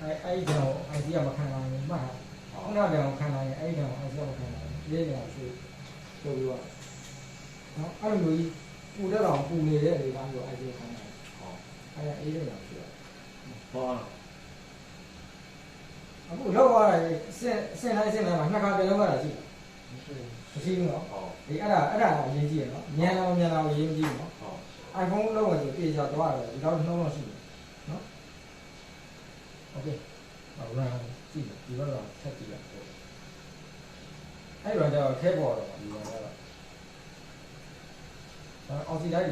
အဲ့ဒီတော့ IC ကမခံနိုင်ဘူးမှတ်တာခုနကလည်းခံနိုင်ရင်အဲ့ဒီတော့ IC ကမခံနိုင်ဘူးလေးနေအောင်ရွှေ့ဆိုပြီးတော့နော်အဲ့လိုမျိုးကြီးပူတဲ့တော့ပူနေတဲ့အနေအထားမျိုး IC ခံနိုင်အဲ့ဒါအေးနေအောင်ရွှေ့ဟောအခုလောက်သွားတာစင်စင်တိုင်းစင်တိုင်းမှာနှစ်ခါပြန်လောက်ရတာရှိမရှိဘူးနော်ဟောဒီအဲ့ဒါအဲ့ဒါအရေးကြီးရနော်မြန်အောင်မြန်အောင်အရေးကြီးနော်ဟော iPhone လောက်ဝင်ဆိုပြေချာသွားတယ်ဒီတော့နှုံးတော့ရှိတယ်နော် โอเคဟောရမ်းကြည့်ဒီဘက်တော့ဆက်ကြည့်ရအောင်အဲ့တော့ကျတော့ခဲပေါ်တော့ဒီဘက်ကတော့အော်စီလိုက်